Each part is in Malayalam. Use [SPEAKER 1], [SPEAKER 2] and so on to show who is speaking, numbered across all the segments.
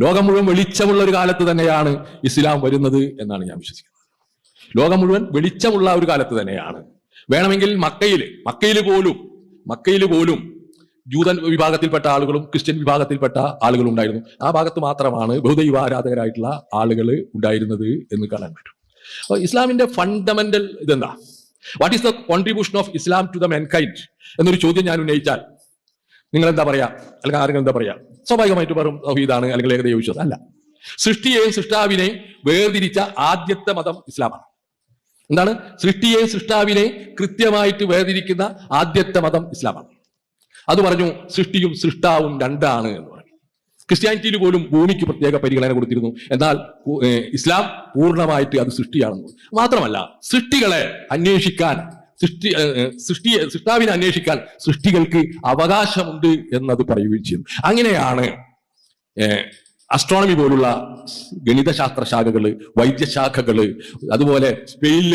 [SPEAKER 1] ലോകം മുഴുവൻ വെളിച്ചമുള്ള ഒരു കാലത്ത് തന്നെയാണ് ഇസ്ലാം വരുന്നത് എന്നാണ് ഞാൻ വിശ്വസിക്കുന്നത്. ലോകം മുഴുവൻ വെളിച്ചമുള്ള ഒരു കാലത്ത് തന്നെയാണ്. വേണമെങ്കിൽ മക്കയിൽ മക്കയിൽ പോലും മക്കയിൽ പോലും ജൂതൻ വിഭാഗത്തിൽപ്പെട്ട ആളുകളും ക്രിസ്ത്യൻ വിഭാഗത്തിൽപ്പെട്ട ആളുകളും ഉണ്ടായിരുന്നു. ആ ഭാഗത്ത് മാത്രമാണ് ബഹുദൈവ ആരാധകരായിട്ടുള്ള ആളുകൾ ഉണ്ടായിരുന്നത് എന്ന് കാണാൻ പറ്റും. അപ്പൊ ഇസ്ലാമിന്റെ ഫണ്ടമെന്റൽ ഇതെന്താ? What is the contribution of Islam to the mankind എന്നൊരു ചോദ്യം ഞാൻ ഉന്നയിച്ചാൽ നിങ്ങൾ എന്താ പറയാ? അല്ലെങ്കിൽ ആരെങ്കിലും എന്താ പറയാ? സ്വാഭാവികമായിട്ട് പറയും ഇതാണ് അല്ലെങ്കിൽ ഏകദൈവ വിശ്വാസം അല്ല. സൃഷ്ടിയെയും സൃഷ്ടാവിനെയും വേർതിരിച്ച ആദ്യത്തെ മതം ഇസ്ലാമാണ്. എന്താണ്? സൃഷ്ടിയെയും സൃഷ്ടാവിനെയും കൃത്യമായിട്ട് വേർതിരിക്കുന്ന ആദ്യത്തെ മതം ഇസ്ലാമാണ്. അത് പറഞ്ഞു സൃഷ്ടിയും സൃഷ്ടാവും രണ്ടാണ് എന്ന് പറഞ്ഞു. ക്രിസ്ത്യാനിറ്റിയിൽ പോലും ഭൂമിക്ക് പ്രത്യേക പരിഗണന കൊടുത്തിരുന്നു. എന്നാൽ ഇസ്ലാം പൂർണമായിട്ട് അത് സൃഷ്ടിയാണെന്ന് മാത്രമല്ല സൃഷ്ടികളെ അന്വേഷിക്കാൻ സൃഷ്ടി ഏർ, സൃഷ്ടാവിനെ അന്വേഷിക്കാൻ സൃഷ്ടികൾക്ക് അവകാശമുണ്ട് എന്നത് പറയുകയും ചെയ്യും അങ്ങനെയാണ് അസ്ട്രോണമി പോലുള്ള ഗണിതശാസ്ത്ര ശാഖകൾ വൈദ്യശാഖകൾ അതുപോലെ സ്പെയിനിൽ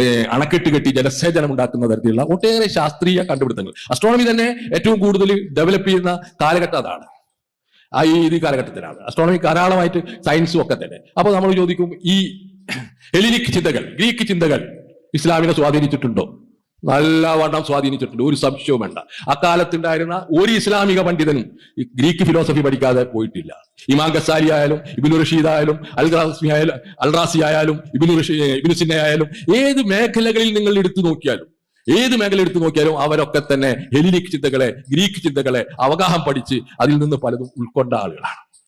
[SPEAKER 1] ഏർ, അണക്കെട്ട് കെട്ടി ജലസേചനം ഉണ്ടാക്കുന്ന തരത്തിലുള്ള ഒട്ടേറെ ശാസ്ത്രീയ കണ്ടുപിടുത്തങ്ങൾ. അസ്ട്രോണമി തന്നെ ഏറ്റവും കൂടുതൽ ഡെവലപ്പ് ചെയ്യുന്ന കാലഘട്ടം അതാണ്. ആ ഈ കാലഘട്ടത്തിലാണ്. അസ്ട്രോണമി ധാരാളമായിട്ട് സയൻസും ഒക്കെ തന്നെ. അപ്പോൾ നമ്മൾ ചോദിക്കും ഈ എലിനിക് ചിന്തകൾ ഗ്രീക്ക് ചിന്തകൾ ഇസ്ലാമിനെ സ്വാധീനിച്ചിട്ടുണ്ടോ? നല്ലവണ്ണം സ്വാധീനിച്ചിട്ടുണ്ട്. ഒരു സംശയവും വേണ്ട. അക്കാലത്തുണ്ടായിരുന്ന ഒരു ഇസ്ലാമിക പണ്ഡിതനും ഗ്രീക്ക് ഫിലോസഫി പഠിക്കാതെ പോയിട്ടില്ല. ഇമാം ഗസാലി ആയാലും ഇബിനു റഷീദ് ആയാലും അൽ റാസി ആയാലും അൽ റാസി ആയാലും ഇബിനു റഷീ ഇബിനു സിന്ന ആയാലും ഏത് മേഖലകളിൽ നിങ്ങൾ എടുത്തു നോക്കിയാലും ഏത് മേഖല എടുത്തു നോക്കിയാലും അവരൊക്കെ തന്നെ ഹെലിനിക് ചിന്തകളെ ഗ്രീക്ക് ചിന്തകളെ അവഗാഹം പഠിച്ച് അതിൽ നിന്ന് പലതും ഉൾക്കൊണ്ട ആളുകളാണ്.